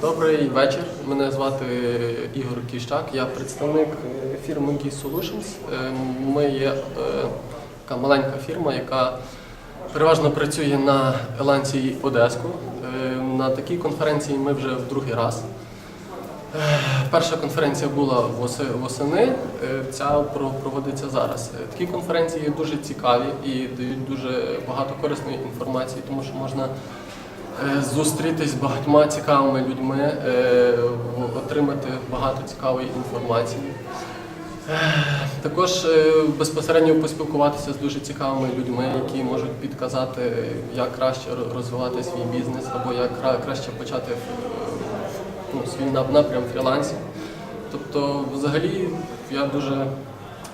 Добрий вечір. Мене звати Ігор Кіщак. Я представник е, фірми Geek Solutions. Е, Ми є е, така маленька фірма, яка переважно працює на Еланції Одеску. На такій конференції ми вже в другий раз. Перша конференція була восени, ця проводиться зараз. Такі конференції дуже цікаві і дають дуже багато корисної інформації, тому що можна зустрітись з багатьма цікавими людьми, е, отримати багато цікавої інформації. Е, Також е, безпосередньо поспілкуватися з дуже цікавими людьми, які можуть підказати, як краще розвивати свій бізнес або як краще почати е, ну, свій напрям фрілансі. Тобто, взагалі, я дуже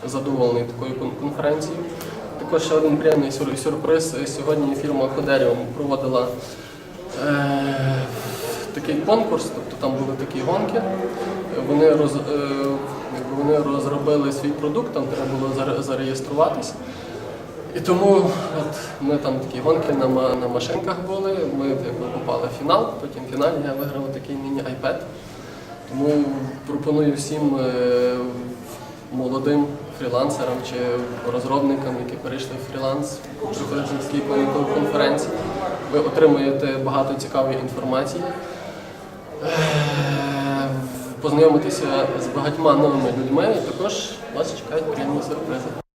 задоволений такою конференцією. Також ще один приємний сюрприз. Сьогодні фірма Ходеріум проводила е, такий конкурс, тобто там були такі гонки. Вони, роз, е, вони розробили свій продукт, там треба було заре- зареєструватись. І тому от ми там такі гонки на, на машинках були. Ми якби, попали в фінал, потім в фіналі я виграв такий міні-айпед. Тому пропоную всім е, молодим фрілансерам чи розробникам, які перейшли в фріланс, приходити на такі конференції. Ви отримуєте багато цікавої інформації, познайомитеся з багатьма новими людьми, і також вас чекають приємні сюрпризи.